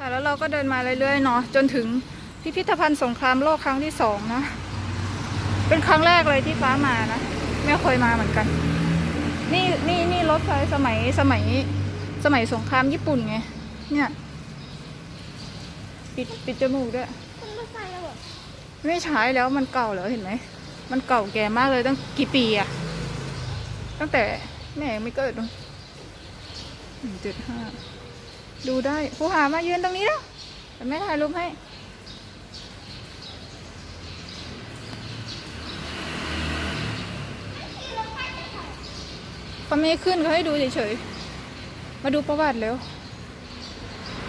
ค่ะแล้วเราก็เดินมาเรื่อยๆเนาะจนถึงพิพิธภัณฑ์สงครามโลกครั้งที่สองนะ เป็นครั้งแรกเลยที่ฟ้ามานะ ไม่เคยมาเหมือนกัน นี่นี่นี่รถไฟสมัยสมัยสมัยสงครามญี่ปุ่นไง เนี่ย ปิดปิดจมูกด้วยคุณมาใส่แล้วเหรอไม่ใช้แล้วมันเก่าแล้วเห็นไหม มันเก่าแก่มากเลยตั้งกี่ปีอะตั้งแต่แม่ไม่เกิดเลยหนึ่งจุดห้า ดูได้ผู้หามายืนตรงนี้แล้วแต่แม่ถ่ายรูปให้ เขาไม่ขึ้นเขาให้ดูเฉยๆ มาดูประวัติเร็ว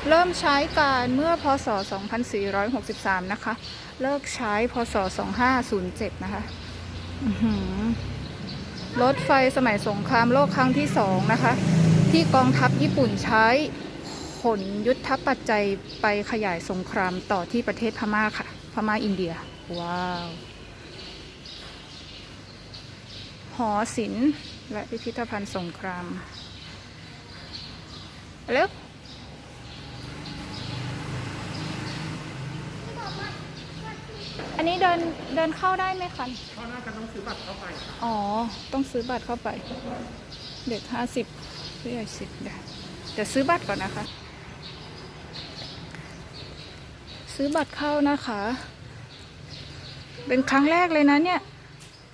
เริ่มใช้การเมื่อพศ 2463 นะคะ เลิกใช้พศ 2507 นะคะรถไฟสมัยสงครามโลกครั้งที่สองนะคะ ที่กองทัพญี่ปุ่นใช้ ขนยุทธปัจจัยไปขยายสงครามต่อที่ประเทศพม่าค่ะ พม่าอินเดีย ว้าว หอศิลป์และพิพิธภัณฑ์สงครามเร็วอันนี้เดินเดินเข้าได้ไหมคะก็น่าจะต้องซื้อบัตรเข้าไปอ๋อ ต้องซื้อบัตรเข้าไป เด็กห้าสิบผู้ใหญ่สิบเดี๋ยวเดี๋ยวซื้อบัตรก่อนนะคะ ซื้อบัตรเข้านะคะ เป็นครั้งแรกเลยนะเนี่ย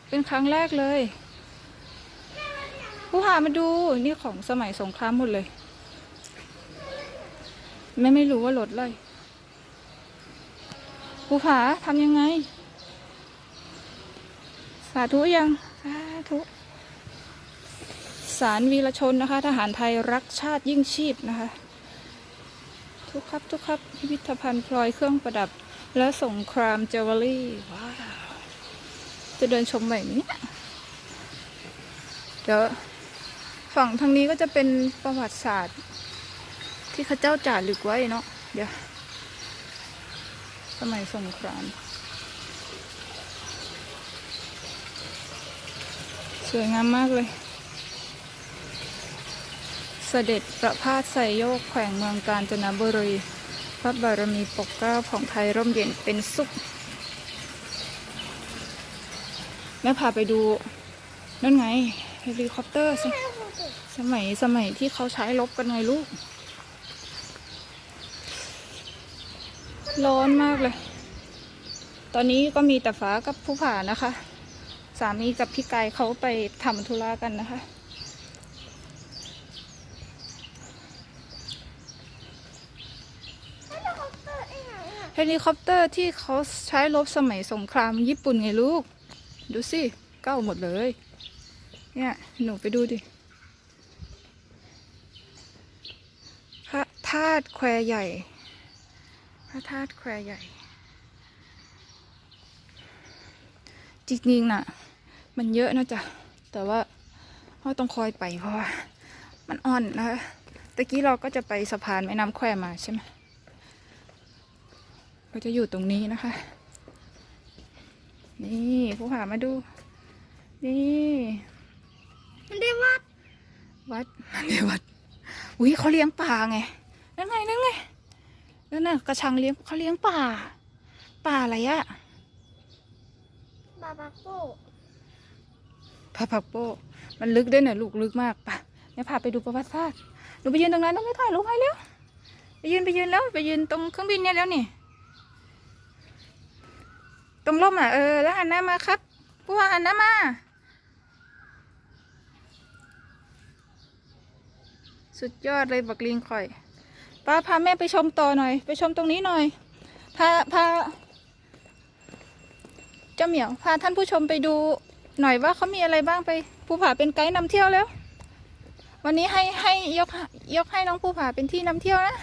เป็นครั้งแรกเลย ผู้หามาดูนี่ของสมัยสงครามหมดเลยแม่ไม่รู้ว่ารถอะไรผู้ผาทำยังไง สาธุยัง สาธุ สารวีรชนนะคะ ทหารไทยรักชาติยิ่งชีพนะคะ ทุกครับทุกครับพิพิธภัณฑ์พลอยเครื่องประดับ และสงครามเจวเวลรี่ว้าวจะเดินชมแบบนี้เนี่ยเดี๋ยวฝั่งทางนี้ก็จะเป็นประวัติศาสตร์ ที่ข้าเจ้าจ่ารึกไว้เนาะเดี๋ยวสมัยสงครามสวยงามมากเลย เสด็จประพาสใส่โยกแขวงเมืองกาญจนบุรี พระบารมีปกเกล้าของไทยร่มเย็นเป็นสุข แม่พาไปดู นั่นไงเฮลิคอปเตอร์สสมัยสมัยที่เขาใช้รบกันไงลูก ร้อนมากเลย ตอนนี้ก็มีแต่ฟ้ากับผู้ผ่านะคะ สามีกับพี่กายเขาไปทำธุระกันนะคะ แล้วเราเปิดไอ้ไหนอะ เฮ ลิคอปเตอร์ที่เขาใช้รบสมัยสงครามญี่ปุ่นไงลูก ดูสิเก้าหมดเลย เนี่ยหนูไปดูดิ พระธาตุแควใหญ่ พระธาตุแควใหญ่ จริงๆน่ะ มันเยอะนะจ๊ะ แต่ว่าเราต้องคอยไปเพราะว่า มันอ่อนนะคะตะกี้เราก็จะไปสะพานแม่น้ำแควมาใช่ไหม ก็จะอยู่ตรงนี้นะคะ นี่ผู้หามาดู นี่มันได้วัด วัดอันนี้วัด อุ้ยเขาเลี้ยงป่าไง นั่นไงนั่นไงนั่นน่ะกระชังเลี้ยงเขาเลี้ยงป่า ป่าอะไรอะบาบาโก้พาผักโป้ มันลึกด้วยเนี่ยลูกลึกมากป่ะแม่พาไปดูประวัติศาสตร์หนูไปยืนตรงนั้นต้องไม่ถ่ายรูปให้แล้ว ไปยืนไปยืนแล้วไปยืนตรงเครื่องบินเนี่ยแล้วนี่ ตรงร่มอะเออแล้วหันหน้ามาครับผู้ว่าหันหน้ามา สุดยอดเลยบักลิงข่อยป้าพาแม่ไปชมต่อหน่อย ไปชมตรงนี้หน่อยพาพาเจ้าเหมียวพาท่านผู้ชมไปดูหน่อยว่าเขามีอะไรบ้างไปภูผาเป็นไกด์นำเที่ยวแล้ว วันนี้ให้ให้ยกยกให้น้องภูผาเป็นที่นำเที่ยวนะ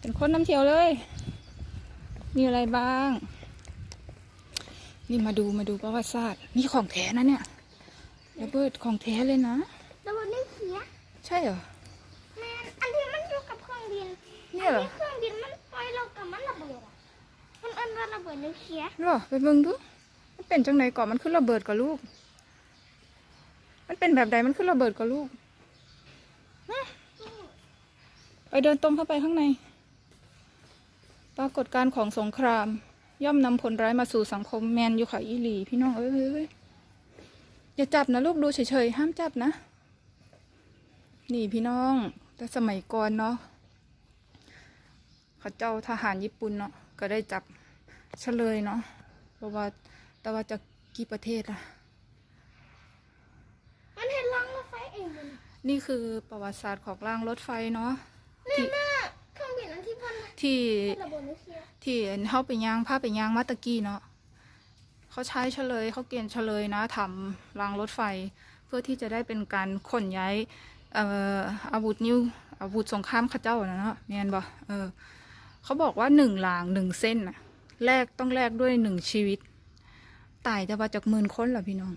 เป็นคนนำเที่ยวเลย มีอะไรบ้าง นี่มาดูมาดูประวัติศาสตร์ นี่ของแท้นะเนี่ยระเบิดของแท้เลยนะแล้วมันได้เขียใช่เหรอแมนอันที่มันอยู่กับเครื่องบินเนี่ยเหรออัเครื่องบินมันปล่อยเรากับมันระเบิดอะมันเอิ้นว่าระเบิดนิวเคลียร์หรอไปเบิ่งดูมันเป็นจังไหนก่อนมันขึ้นระเบิดกับลูก มันเป็นแบบใดมันขึ้นระเบิดกับลูกฮะไปเดินตรงเข้าไปข้างใน ปรากฏการณ์ของสงคราม ย่อมนำผลร้ายมาสู่สังคมแมนอยู่ค่ะอีหลี พี่น้องเอ้ยอย่าจับนะลูกดูเฉยๆห้ามจับนะ นี่พี่น้อง แต่สมัยก่อนเนาะเขาเจ้าทหารญี่ปุ่นเนาะก็ได้จับเฉลยเนาะเพราะว่าแต่ว่าจะกี่ประเทศอะมันเห็นรางรถไฟเองมันนี่คือประวัติศาสตร์ของรางรถไฟเนาะนี่ ที่ที่เบิดนิวเคลียร์ที่เขาไปย่างภาไปย่างมาตะกี้เนาะเขาใช้เฉลยเขาเกณฑ์เฉลยนะทำรางรถไฟ เพื่อที่จะได้เป็นการขนย้ายเอ่ออาวุธนิวอาวุธสงครามข้าเจ้านะเนาะแมนบ่เออเขาบอกว่าหนึ่งรางหนึ่งเส้นน่ะแลกต้องแลกด้วยหนึ่งชีวิต ตายจะมาจากหมื่นคนเหรอพี่น้อง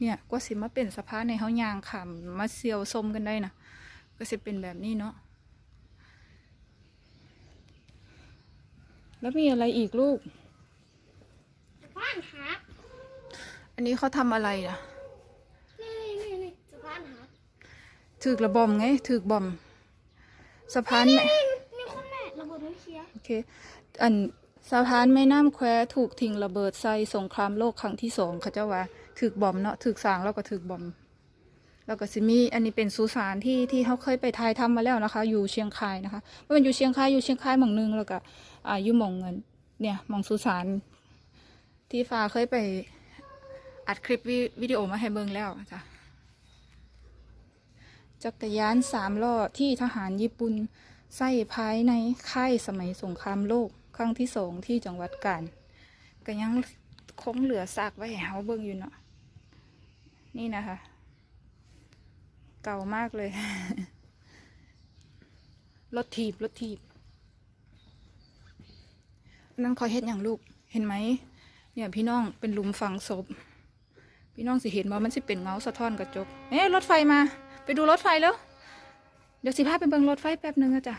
เนี่ยกว่าสิมาเป็นสภาพในเฮายางขำมาเซียวสมกันได้นะ ก็สิเป็นแบบนี้เนาะแล้วมีอะไรอีกลูกสะพานหักอันนี้เขาทำอะไรอะนี่นี่นี่สะพานหักถือกระบอมไงถือกบอมสะพานแม่นี่นี่คุณแม่ระเบิดนิวเคลียร์โอเคอันสะพานแม่น้ำแควถูกทิ้งระเบิดใส่สงครามโลกครั้งที่สองเขาเจ้าว่าถือกบอมเนาะถือกสร้างแล้วก็ถือกบอม แล้วก็สิมีอันนี้เป็นสุสานที่ที่เขาเคยไปทายทำมาแล้วนะคะ อยู่เชียงคายนะคะเมื่อมันอยู่เชียงคายอยู่เชียงคายหม่องหนึงแล้วก็อ่าอยู่หม่องเงินเนี่ยหม่องสุสานที่ฟ้าเคยไปอัดคลิปวิวิดีโอมาให้เบิ่งแล้วจ้ะจักรยานสามล้อที่ทหารญี่ปุ่นใส่ภายในค่ายสมัยสงครามโลกครั้งที่สองที่จังหวัดกาญก็ยังคงเหลือซากไว้ให้เฮาเบิ่งอยู่เนาะนี่นะคะ เก่ามากเลย รถถีบรถถีบ นั่นเขาเฮ็ดอย่างลูก เห็นไหม เนี่ยพี่น้องเป็นหลุมฝังศพ พี่น้องสิเห็นว่ามันสิเป็นเงาสะท้อนกระจก เอ๊ะรถไฟมา ไปดูรถไฟแล้ว เดี๋ยวสิพาไปเบิ่งรถไฟแป๊บหนึงนะจ๊ะ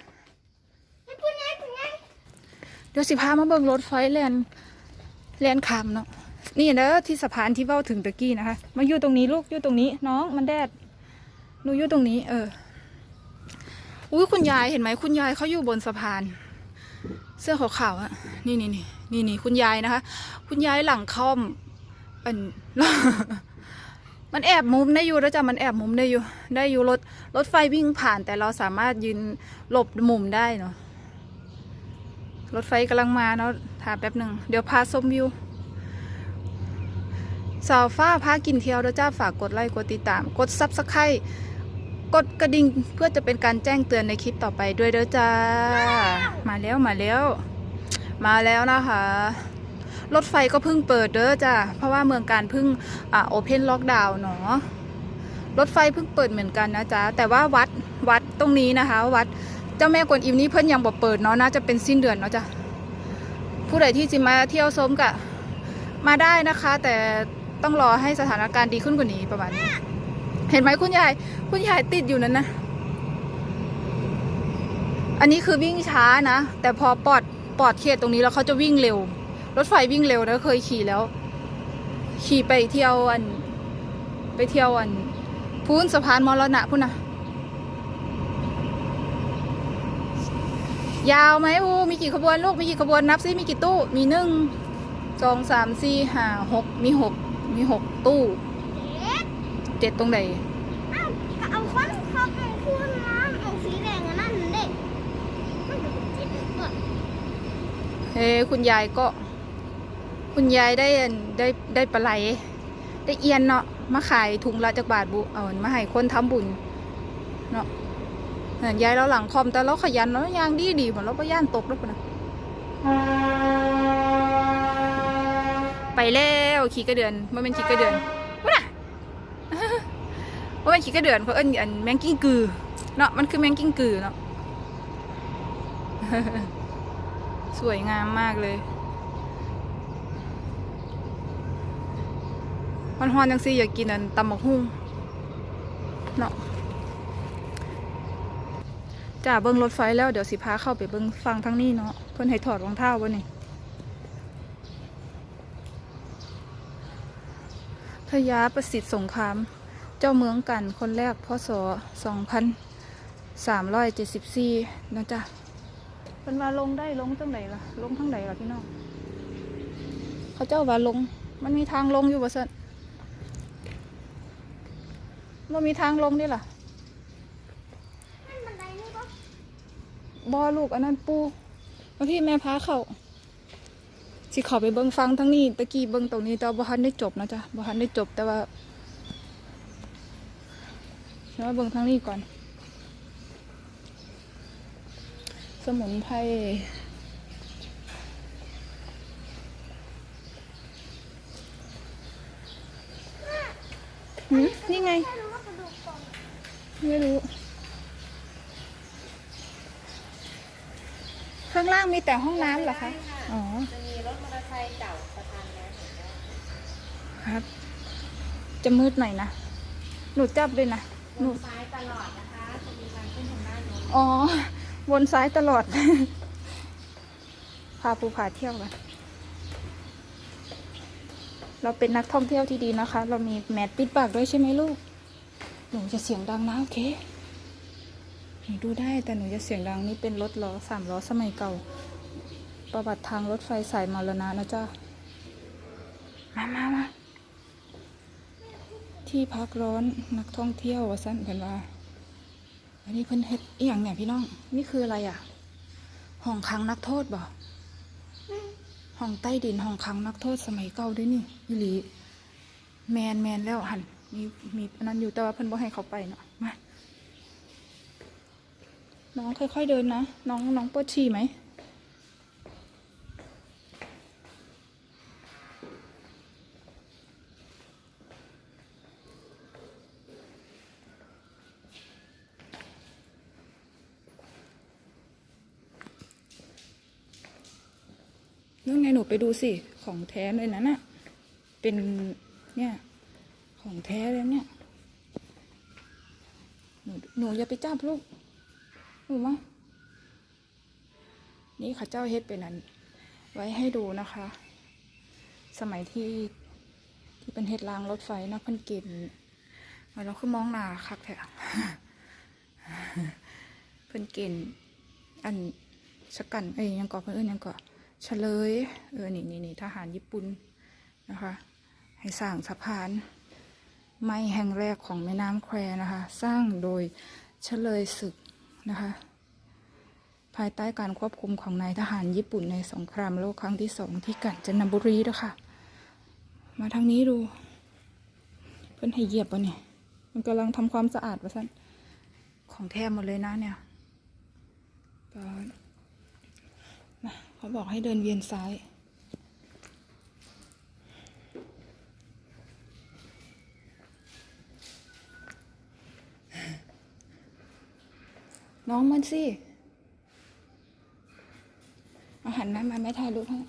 เดี๋ยวสิพามาเบิ่งรถไฟแลนแลนขามเนาะนี่เด้อที่สะพานที่เว้าถึงตะกี้นะคะ มาอยู่ตรงนี้ลูกอยู่ตรงนี้ น้องมันแดด หนูอยู่ตรงนี้ เออ อุ้ยคุณยายเห็นไหมคุณยายเขาอยู่บนสะพาน เสื้อขาวๆอะนี่นี่นี่นี่นี่คุณยายนะคะ คุณยายหลังค่อมเป็นมันแอบมุมได้อยู่แล้วจ้ะมันแอบมุมได้อยู่ ได้อยู่รถรถไฟวิ่งผ่าน แต่เราสามารถยืนหลบมุมได้เนาะรถไฟกำลังมาเนาะถามแป๊บหนึ่งเดี๋ยวพาชมวิวสาวฟ้าพากินเที่ยวแล้วจ้าฝากกดไลค์กดติดตาม กดซับสไครต์ กดกระดิ่งเพื่อจะเป็นการแจ้งเตือนในคลิปต่อไปด้วยเด้อจ้า มาแล้วมาแล้ว มาแล้วนะคะ รถไฟก็เพิ่งเปิดเด้อจ้ะเพราะว่าเมืองการเพิ่งอ่าโอเพนล็อกดาวน์เนาะรถไฟเพิ่งเปิดเหมือนกันนะจ๊ะแต่ว่าวัดวัดตรงนี้นะคะ วัดเจ้าแม่กวนอิมนี่เพิ่นยังบ่เปิดเนาะน่าจะเป็นสิ้นเดือนเนาะจ้ะผู้ใดที่จะมาเที่ยวชมกะมาได้นะคะ แต่ต้องรอให้สถานการณ์ดีขึ้นกว่านี้ประมาณนี้ เห็นไหมคุณยาย คุณยายติดอยู่นั้นนะ อันนี้คือวิ่งช้านะ แต่พอปอดปอดเขตตรงนี้แล้วเขาจะวิ่งเร็ว รถไฟวิ่งเร็วนะเคยขี่แล้ว ขี่ไปเที่ยวอัน ไปเที่ยวอันพูนสะพานมรณะพูนนะยาวไหมอูมีกี่ขบวนลูก มีกี่ขบวนนับซิมีกี่ตู้ มีหนึ่งสองสามสี่ห้าหกมีหกมีหกตู้ เจ็ดตรงไหนอ้าวก็เอาควันเข้าไปพูดนะเอาสีแดงอันนั้นเด็กมันจะเป็นเจ็ดเปิดเฮ้คุณยายก็ คุณยายได้อันได้ได้ปลาไหล ได้เอียนเนาะมาขายถุงละจากบาทบุเอาอันมาให้คนทำบุญเนาะนั่นยายเราหลังคอมแต่เราขยันเนาะยางดีดีเหมือนเราไปย่านตกแล้วปะนะไปแล้วขี่กระเดือนมันเป็นขี่กระเดือน วะน่ะว่าเป็นขี่กระเดือนเพราะเอิญอันแมงกิ้งกือเนาะมันคือแมงกิ้งกือเนาะสวยงามมากเลยฮอนฮอนๆจังซี่อยากกินอันตำบักหุ่งเนาะจ้าเบิ้งรถไฟแล้วเดี๋ยวสิพาเข้าไปเบิ้งฟังทั้งนี้เนาะเพิ่อนให้ถอดรองเท้าบ่นี่พญาประสิทธิ์สงคราม จ้าเมืองกันคนแรกพศสามร้อยเจ็ดสิบสี่นะจ๊ะเป็นว่าลงได้ลงตั้งไหนล่ะ ลงทั้งไหนล่ะพี่น้อง เขาเจ้าว่าลง มันมีทางลงอยู่บ่เซนมันมีทางลงนี่ล่ะนั่นบันไดนี่ปะบอลูกอันนั้นปูแล้วพี่แม่พาเขาสิเขาไปเบิ้งฟังทั้งนี้ตะกี้เบิ้งตรงนี้แต่ว่าบ่ทันได้จบนะจ๊ะบ่ทันได้จบแต่ว่า ฉันว่าเบิ้งทั้งนี้ก่อน สมุนไพรนี่ไง ไม่รู้ ข้างล่างมีแต่ห้องน้ำเหรอคะ อ๋อ จะมีรถมอเตอร์ไซค์เก่าสะพานแล้วเห็นไหมครับ จะมืดหน่อยนะ หนูจับด้วยนะ หนูซ้ายตลอดนะคะจะมีทางขึ้นทางด้านโน้นอ๋อ วนซ้ายตลอด พาภูผาเที่ยวกันเราเป็นนักท่องเที่ยวที่ดีนะคะ เรามีแมสปิดปากด้วยใช่ไหมลูก หนูจะเสียงดังนะโอเค หนูดูได้แต่หนูจะเสียงดังนี่เป็นรถล้อสามล้อสมัยเก่า ประวัติทางรถไฟสายมรณะนะจ๊ะ มามามา ที่พักร้อนนักท่องเที่ยววะสั้นเพิ่นว่า อันนี้เพิ่นเฮ็ดอีหยังเนี่ยพี่น้อง นี่คืออะไรอะ ห้องขังนักโทษบ่ห้องใต้ดินห้องขังนักโทษสมัยเก่าด้วยนี่อีหลีแมนแมนแล้วหันมีมีอันนั้นอยู่แต่ว่าเพิ่นบ่ให้เขาไปเนาะมาน้องค่อยๆเดินนะ น้องน้องปวดฉี่ไหม นู่น ไงหนูไปดูสิ ของแท้เลยนะน่ะ เป็นเนี่ย ของแท้เลยเนี่ย หนูหนูอย่าไปจับลูกหนูมานี่ข้าเจ้าเฮ็ดเป็นอัน ไว้ให้ดูนะคะ สมัยที่ที่เป็นเฮ็ดรางรถไฟนะเพิ่นกินเราคือมองหนาคักแท้เพิ่นกินอันสกันเอ้ยยังก่อเพิ่นเอิ้นยังก่อ เฉลย เออ นี่นี่นี่ทหารญี่ปุ่นนะคะ ให้สร้างสะพาน ไม้แห่งแรกของแม่น้ำแควนะคะ สร้างโดยเฉลยศึกนะคะ ภายใต้การควบคุมของนายทหารญี่ปุ่นในสงครามโลกครั้งที่สองที่กาญจนบุรีด้วยค่ะมาทางนี้ดู เพิ่อนให้เหยียบวะเนี่ย มันกำลังทำความสะอาดวะสันของแท้หมดเลยนะเนี่ย เขาบอกให้เดินเวียนซ้าย น้องมันสิ เอาหันหน้ามาไม่ถ่ายรูปให้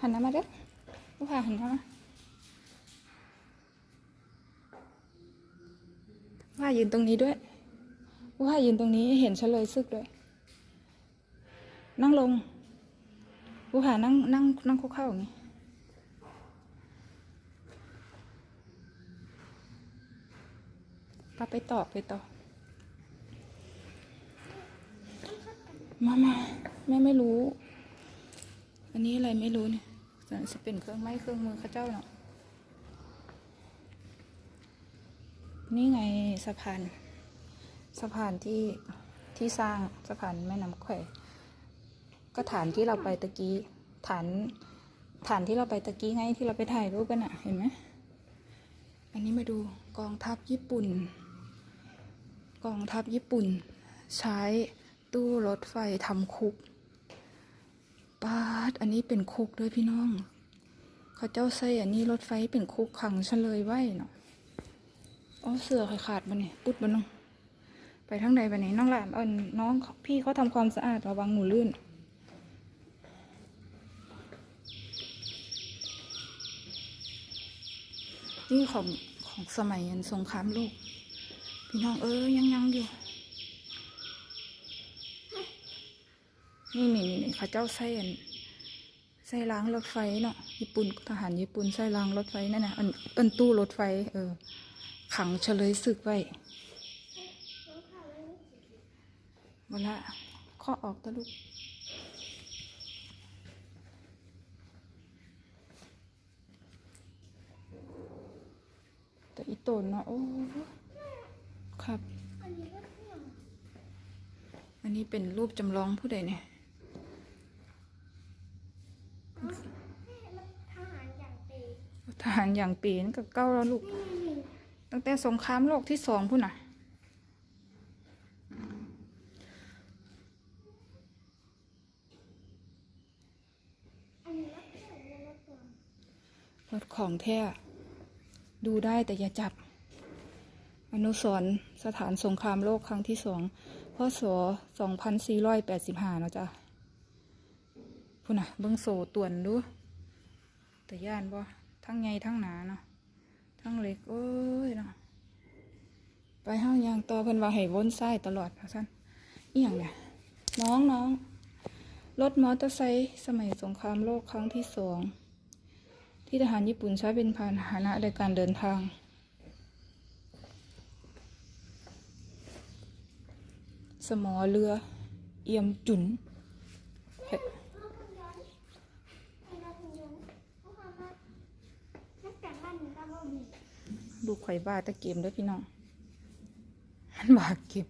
หันหน้ามาเด้อลูกค้าหันหน้ามาว่ายืนตรงนี้ด้วยว่ายืนตรงนี้เห็นเฉลยซึกด้วย นั่งลง ลูกค้านั่งนั่งนั่งคุกเข่าอย่างนี้ปาไปต่อไปต่อ มามาแม่ไม่รู้ อันนี้อะไรไม่รู้เนี่ยจะเป็นเครื่องไม้เครื่องมือข้าเจ้าเนาะนี่ไงสะพานสะพานที่ที่สร้างสะพานแม่น้ำแคว ก็ฐานที่เราไปตะกี้ฐานฐานที่เราไปตะกี้ไงที่เราไปถ่ายรูปกันอะเห็นไหมอันนี้มาดูกองทัพญี่ปุ่น กองทัพญี่ปุ่น ใช้ตู้รถไฟทำคุกปาดอันนี้เป็นคุกด้วยพี่น้อง เขาเจ้าใส่อันนี้รถไฟเป็นคุกขังเฉลยไว้เนาะอ๋อเสือขาขาดมาเนี่ยปุดมาน้อง ไปทางใดไปไหนน้องหลานเอินน้องพี่เขาทำความสะอาดระวังหนูลื่น นี่ของของสมัยอันสงครามโลกพี่น้องเออยังยังอยู่ นี่นี่นี่เขาเจ้าใส่อันใส่ล้างรถไฟเนาะญี่ปุ่นทหารญี่ปุ่นใส่ล้างรถไฟนั่นน่ะอันอันตู้รถไฟ เออ ขังเฉลยศึกไว้เวลาข้อออกตะลุก แต่อีโตนเนาะโอ้ครับ อันนี้เป็นรูปจำลองผู้ใดเนี่ยทหารอย่างปีนนก็เก้าแล้วลูก ตั้งแต่สงครามโลกที่สองพุ่นน่ะอันนี้ก็เที่ยวในรถตัวรถของแท้ ดูได้แต่อย่าจับ อนุสรสถานสงครามโลกครั้งที่สองพศสองพันสี่ร้อยแปดสิบห้าเนาะจ้ะพุ่นน่ะเบิ้งโซตวนดู แต่ย่านบ่ทั้งไงทั้งหนาเนาะทั้งเล็กโอ้ยเนาะไปห้างยางต่อเพิ่นว่าให้วนซ้ตลอดค่ะท่านอีหยังเนี่ยน้องน้องรถมอเตอร์ไซค์สมัยสงครามโลกครั้งที่สอง ที่ทหารญี่ปุ่นใช้เป็นพาหนะในการเดินทาง สมอเรือ เอี่ยมจุนเฮ้ยรถคุณย้อนไอ้รถคุณย้อนเพราะว่ามันนักแต่งบ้านหนึ่งก็บ่มีลูกไข่บ้าตะเกมด้วยพี่น้อง มันบาเก็บ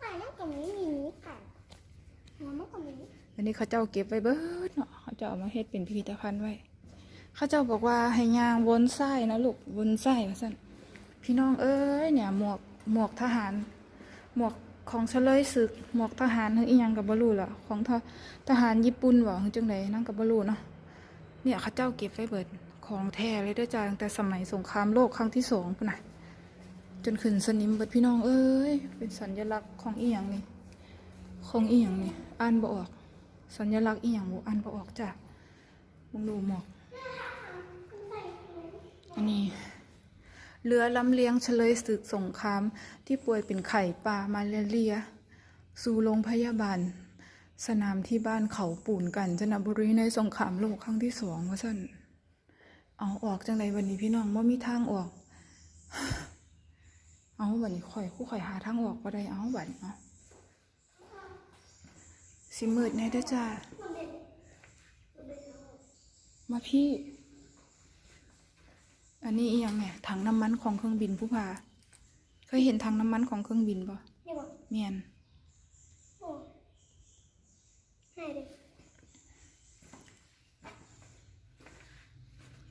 แต่นั่นก็ไม่มีค่ะหัวมันก็มีอันนี้เขาเจ้าเก็บไว้เบิดเนาะ เขาจ้าเอามาเฮ็ดเป็นพิพิธภัณฑ์ไว้ ขาเจ้าบอกว่าให้ยางวนไส้นะลูกวนไส้ว่าสั่นพี่น้องเอ้ยเนี่ยหมวกหมวกทหาร หมวกของเฉลยศึก หมวกทหารเฮ้ยยังกับบรูล่ะของทหารญี่ปุ่นบ่เฮ้ยจังไดนั่งกับบรูเนาะเนี่ยเขาเจ้าเก็บไว้เบิดของแท้เลยด้วยจ้าตั้งแต่สมัยสงครามโลกครั้งที่สองพุ่นน่ะจนขึ้นสนิมเบิดพี่น้องเอ้ยเป็นสัญลักษณ์ของอีหยังนี่ของอีหยังนี่อ่านบ่ออก สัญลักษณ์อีหยังบ่อ่านบ่ออกจ้ะมึงดูหมอก นนี้เรือลำเลียงเฉลยศึกสงครามที่ป่วยเป็นไข้ป่ามาเรีย สู่โรงพยาบาล สนามที่บ้านเขาปูนกันจนบุรีในสงครามโลกครั้งที่สองว่าสั่นเอาออกจังไรวันนี้พี่น้องว่ามีทางออก เอาบัดนี้ข่อยคู่ข่อยหาทางออกก็ได้เอาบันเอาสิมืดแน่เด้อจ้ามาพี่ อันนี้อีหยังไงถังน้ำมันของเครื่องบินผู้พาเคยเห็นถังน้ำมันของเครื่องบินปะนี่บอกเมียนโอ้ให้เลย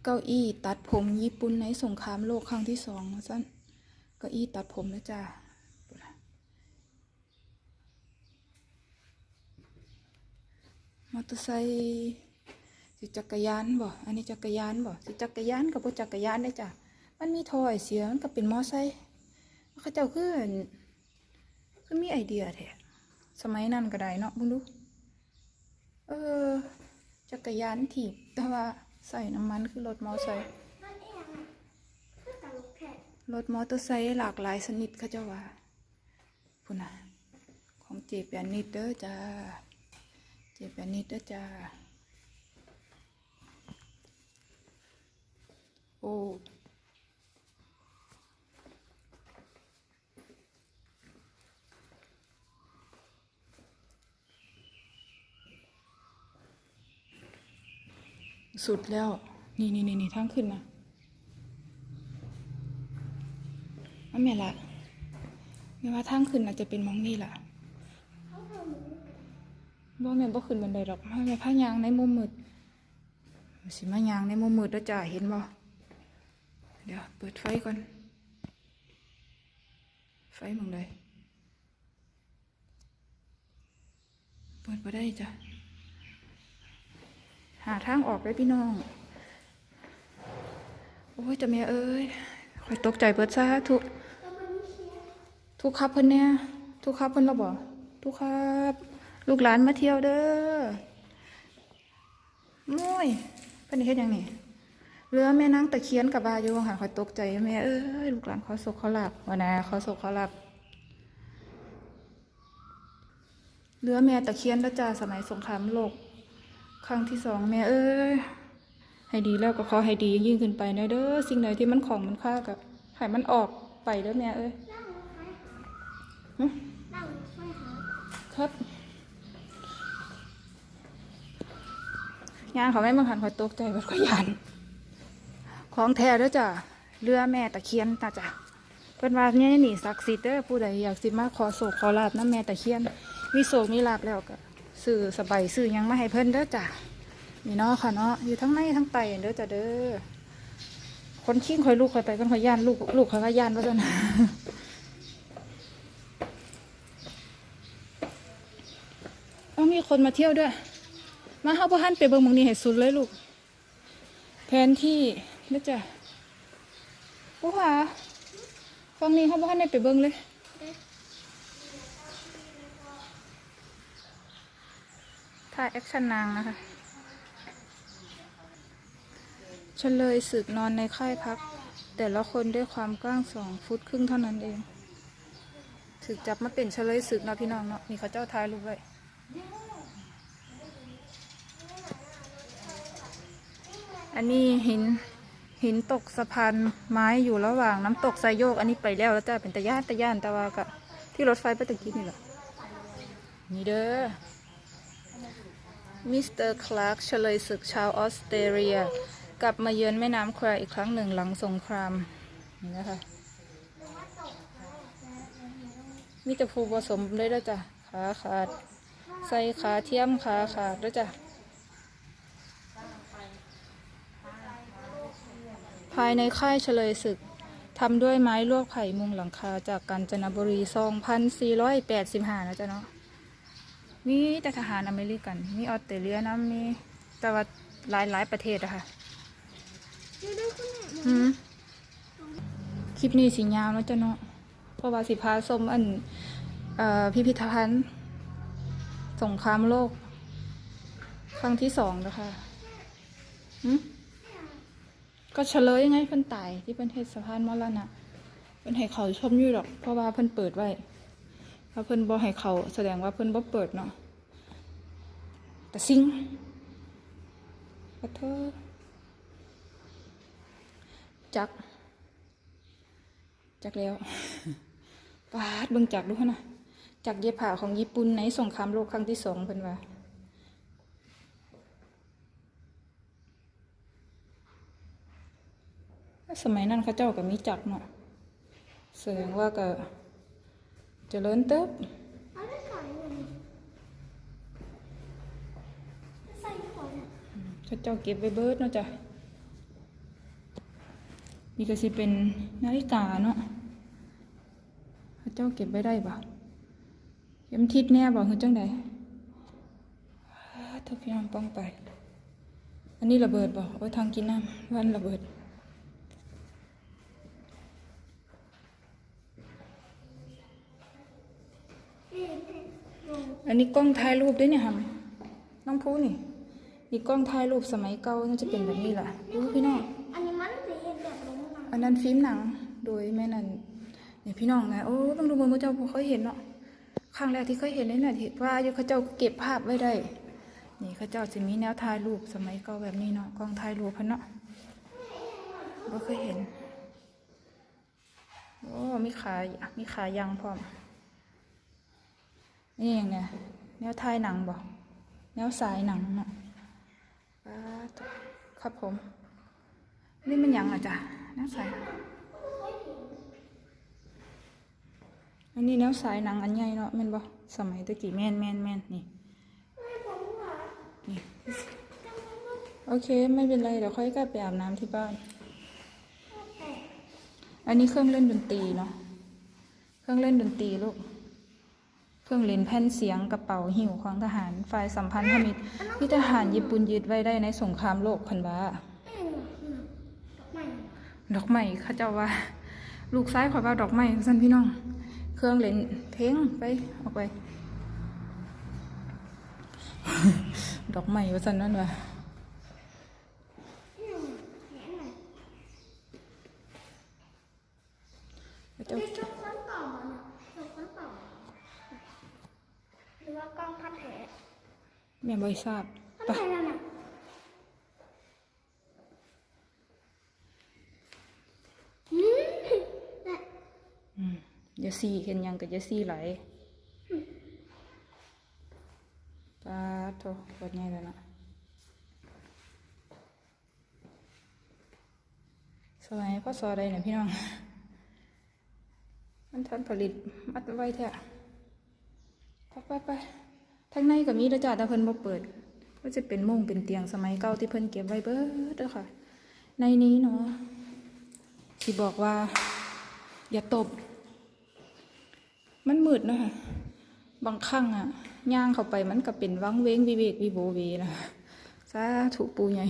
เก้าอี้ตัดผมญี่ปุ่นในสงครามโลกครั้งที่สองมาสั้นเก้าอี้ตัดผมนะจ้ามอเตอร์ไซค์ สิจักรยานบ่ อันนี้จักรยานบ่ สิจักรยานกับบ่จักรยานได้จ้ะ มันมีถอยเสียมันก็เป็นมอไซค์เขาเจ้าคืออั่นคือมีไอเดียแท้สมัยนั้นก็ได้เนาะบิ่งดูเออ จักรยานถีบแต่ว่าใส่น้ำมันคือรถมอไซค์มันเองอะคือตลกแค่รถมอเตอร์ไซค์หลากหลายชนิดเขาเจ้าว่าพุ่นน่ะของเจแปนนิดเด้อจ้าเจแปนนิดเด้อจ้า โอสุดแล้ว นี่นี่นี่นี่ทางขึ้นนะว่าแม่ละไม่ว่าทางขึ้นอาจจะเป็นมองนี่ล่ะเขาทำเหมือนบ่แม่บ่ขึ้นบันไดดอกแม่พายางในมุมมืดสิมายางในมุมมืดเด้อจ้าเห็นบ่ เดี๋ยวเปิดไฟก่อน ไฟมองใดเปิดบ่ได้จ้ะ หาทางออกเลยพี่น้อง โอ้ยจะแม่เอ้ยคอยตกใจเปิดซะทุก ทุกครับเพิ่นเนี่ย ทุกครับเพิ่นเราบอกทุกครับ ลูกหลานมาเที่ยวเด้อมุ้ยเพิ่นเฮ็ดยังนี่ เรือแม่นางตะเคียนกับบาอยู่ค่ะคอยตกใจแม่เอ้ยลูกหลานเขาสกเขาหลับวันนาเขาสกเขาหลับเรือแม่ตะเคียนแล้วจ้าสมัยสงครามโลก ครั้งที่สองแม่เอ้ยให้ดีแล้วก็ขอให้ดียิ่งขึ้นไปนะเด้อสิ่งไหนที่มันของมันค่ากับให้มันออกไปเด้อแม่เอ้ยครับยานเขาไม่มาหันคอยตกใจว่าคอยยาน ของแท้เด้อจ้ะเรือแม่ตะเคียนตาจ้ะเพิ่นว่าเนี่ยนี่ศักดิ์สิทธิ์เด้อผู้ใดอยากสิมาขอโศกขอลาบน้ำแม่ตะเคียนมีโศกมีลาบแล้วก็ซื้อสบายซื้อยังมาให้เพิ่นเด้อจ้ะนี่เนาะค่ะเนาะอยู่ทั้งในทั้งไตเด้อจ้ะเด้อคนขี้คอยลูกคอยไปกันคอยย่านลูกลูกคอยว่าย่านว่าจ้ะนะเอามีคนมาเที่ยวด้วย มาเฮาพ่อหันไปเบิ่งมองนี้ให้สุดเลยลูก แผนที่ นะจ๊ะผู้หาฟังนี้เขาบ่ทันได้ไปเบิ่งเลยถ่ายแอคชั่นนางนะคะเฉลยศึกนอนในค่ายพัก แต่ละคนด้วยความกว้างสองฟุตครึ่งเท่านั้นเองถึกจับมาเป็นเฉลยศึกนะพี่น้องเนาะนี่เขาเจ้าทายรูปไว้อันนี้หิน หินตกสะพานไม้อยู่ระหว่างน้ำตกไซโยก อันนี้ไปแล้วแล้วจ้าเป็นตะย่านตะย่านต่ว่ากะที่รถไฟไปตะกี้นี่แหละนี่เด้อมิสเตอร์คลาร์กเฉลยศึกชาวออสเตรเลีย กลับมาเยือนแม่น้ำแควอีกครั้งหนึ่งหลังสงครามนี่นะคะมีแต่ภูผสมเลยแล้วจ้ะขาขาดใส่ขาเทียมขาขาดแล้วจ้ะ ภายในค่ายเฉลยศึกทำด้วยไม้ลวกไผ่มุงหลังคาจากกาญจนบุรี2,485นะจ๊ะเนาะมีแต่ทหารอเมริกัน มีออสเตรเลียนะมีแต่ว่าหลายหลายประเทศอะค่ะดูดูคุณแม่อืมคลิปนี้สียาวเนาะจ๊ะเนาะเพราะว่าสิพาสมอันเอ่อพิพิธภัณฑ์ สงครามโลก ครั้งที่สองนะคะหืม ก็เฉลยยังไงเพิ่นตายที่เพิ่นเฮ็ดสะพานมรณะเพิ่นให้เขาชมอยู่ดอก เพราะว่าเพิ่นเปิดไว้ถ้าเพิ่นบ่ให้เขาแสดงว่าเพิ่นบ่เปิดเนาะแต่ซิงขอโทษจัก จักแล้วปาดเบิ่งจักดูนะจักเย็บผ้าของญี่ปุ่นในสงครามโลกครั้งที่สองเพิ่นว่า สมัยนั้นเข้าเจ้าก็มีจักเนาะแสดงว่าก็เจริญเติบเอาใส่ก่อนเข้าเจ้าเก็บไว้เบิดเนาะจ้ะนี่ก็สิเป็นนาฬิกาเนาะเข้าเจ้าเก็บไว้ได้บ่เข็มทิศแน่บ่คือจังใดถ้าพี่น้องป้องไป อันนี้ระเบิดบ่โอ้ทางกินน้ำวันระเบิด อั นนี้กล้องถ่ายรูปด้วยเนี่ยค่ะน้องพูนี่นี่กล้องถ่ายรูปสมัยเก่าน่าจะเป็นแบบนี้แหละดูพี่น้องอันนี้มันจะเห็นแบบลงมาอันนั้นฟิล์มหนังโดยแม่นันเนี่ยพี่น้องนะโอ้ต้องดูมือมือเจ้าบ่เคยเห็นเนาะครั้งแรกที่เคยเห็นเลยน่ะที่ว่าอยู่เขาเจ้าเก็บภาพไว้ได้ นี่เขาเจ้าจะมีแนวถ่ายรูปสมัยเก่าแบบนี้เนาะกล้องถ่ายรูปเพันเนาะบ่เคยเห็นโอ้มีขามีขายางพร้อม นี่อย่างเนี่ยแนวถ่ายหนังบ่แนวสายหนังเนาะป๊าครับผม นี่มันยังอะจ้ะแนวสายหนังอันนี้แนวสายหนังอันใหญ่เนาะแม่นบ่สมัยตะกี้แม่นแม่นแม่นนี่นี่โอเคไม่เป็นไรเดี๋ยวค่อยกลับไปอาบน้ำที่บ้าน อันนี้เครื่องเล่นดนตรีเนาะ เครื่องเล่นดนตรีลูก เครื่องเล่นแผ่นเสียงกระเป๋าหิ้วของทหารฝ่ายสัมพันธมิตรที่ทหารญี่ปุ่นยึดไว้ได้ในสงครามโลกพันบาดอกไม้เขาเจ้าว่า ลูกซ้ายขอยว่าดอกไม้สั่นพี่น้อง เครื่องเล่นเพลงไปออกไป ดอกไม้ว่าสั่นนั่นว่าเจ้า แม่บริทราบพันไปแผลแล้วนะอืมน่ะอืมอย่าซีเห็นหยังกับอย่าซีไหลโตขวดใหญ่แล้วนะสมัยพ่อสอใดเนี่ยพี่น้อง มันทันผลิตมัดไว้แท้ไปไปไป ทางในก็มีแล้วจ้าแต่เพิ่นบ่เปิด ก็จะเป็นมุ้งเป็นเตียงสมัยเก่าที่เพิ่นเก็บไว้เบิดเด้อค่ะ ในนี้เนาะที่บอกว่า อย่าตบ มันมืดนะคะบางครั้งอะย่างเข้าไปมันก็เป็นวังเว้งวิเวกวิโบเวนะสาถูกปูใหญ่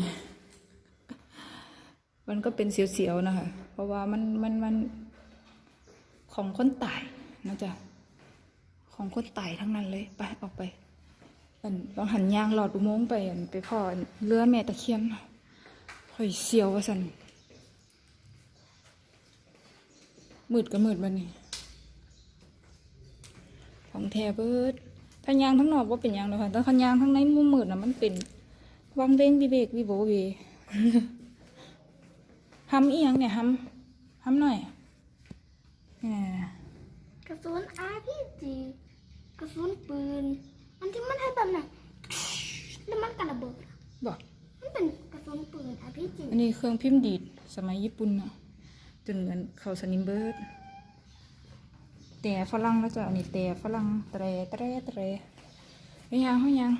มันก็เป็นเสียวๆนะคะ เพราะว่ามันมันมันของคนตายนะจ๊ะ ของคนตายทั้งนั้นเลย ไปออกไป อันบางหันยางหลอดอุโมงค์ไปอันไปพ่อนเรือแม่ตะเคียนข่อยเสียวว่าสันมืดก็มืดบันนี่ของแท้เบิดถ้ายางทั้งนอกว่าเป็นยางเลยค่ะแต่ขันยางทั้งในมุมมืดนะมันเป็นวังเวงวิเวกวิโบเวห้ำอียังเนี่ยห้ำห้ำหน่อยกระสุน RPG กระสุนปืน อันที่มันให้แบบน่ะแล้วมันกระเบิดอะบอกมันเป็นกระสุนปืน RPG อันนี้เครื่องพิมพ์ดีดสมัยญี่ปุ่นน่ะจนเหมือนเขาสนิมเบิร์ดแต่ฝรั่งแล้วจ้ะอันนี้แต่ฝรั่งแตรแตรแตรเฮ้ยยังเฮ้ยยัง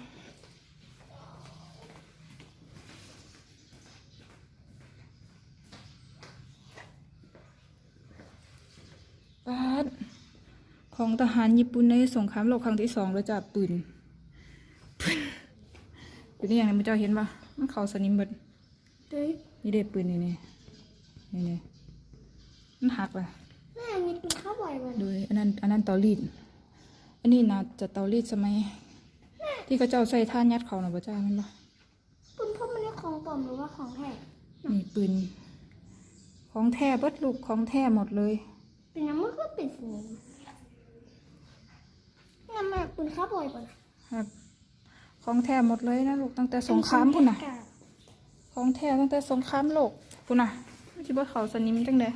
ของทหารญี่ปุ่นในสงครามโลกครั้งที่สองแล้วจ้ะปืนปืนปืนนี่ยังไงมึงเจ้าเห็นปะมันเขาสนิมเบิดเฮ้ยนี่เด็ปืนนี่นี่นี่นี่มันหักละแม่มีปืนเข้าบ่อยวันดูอันนั้นอันนั้นเตารีดอันนี้น่าจะเตารีดสมัยที่เขาเจ้าใส่ท่านยัดเขาหน่ะพระเจ้ามันปะปืนพวกมันนี่ของปลอมหรือว่าของแท้นี่ปืนของแท้เบิดลูกของแท้หมดเลย เป็นยังมันก็เป็นสีนี้ งั้นแม่ปืนเข้าบ่อยป่ะครับของแท้หมดเลยนะลูกตั้งแต่สงครามพุ่นน่ะ ของแท้ตั้งแต่สงครามโลกพุ่นน่ะไม่ใช่ว่าเขาสนิมจังเลย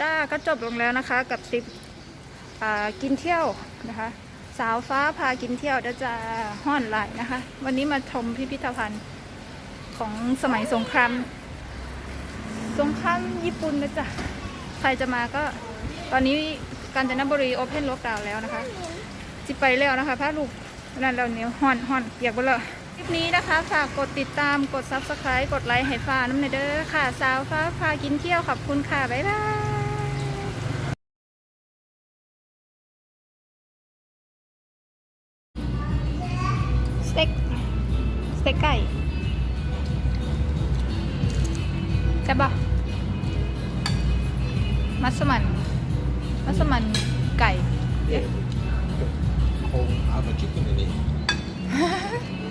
จ้าก็จบลงแล้วนะคะกับทริปอ่ากินเที่ยวนะคะ สาวฟ้าพากินเที่ยวเดี๋ยวจะห้อนไหลายนะคะ วันนี้มาชมพิพิธภัณฑ์ของสมัยสงคราม สงครามญี่ปุ่นนะจ๊ะ ใครจะมาก็ ตอนนี้กาญจนบุรีโอเพนล็อกดาวน์แล้วนะคะจิไปแล้วนะคะพระลูกนั่นแล้วเนี่ยห่อนห่อนเปียกไปเลยคลิปนี้นะคะ ฝากกดติดตามกด subscribe กดไลค์ให้ฟ้าน้ำเนยเด้อค่ะ สาวฟ้าพากินเที่ยวขอบคุณค่ะ บ๊ายบาย มัสมั่นไก่ whole other chicken in it.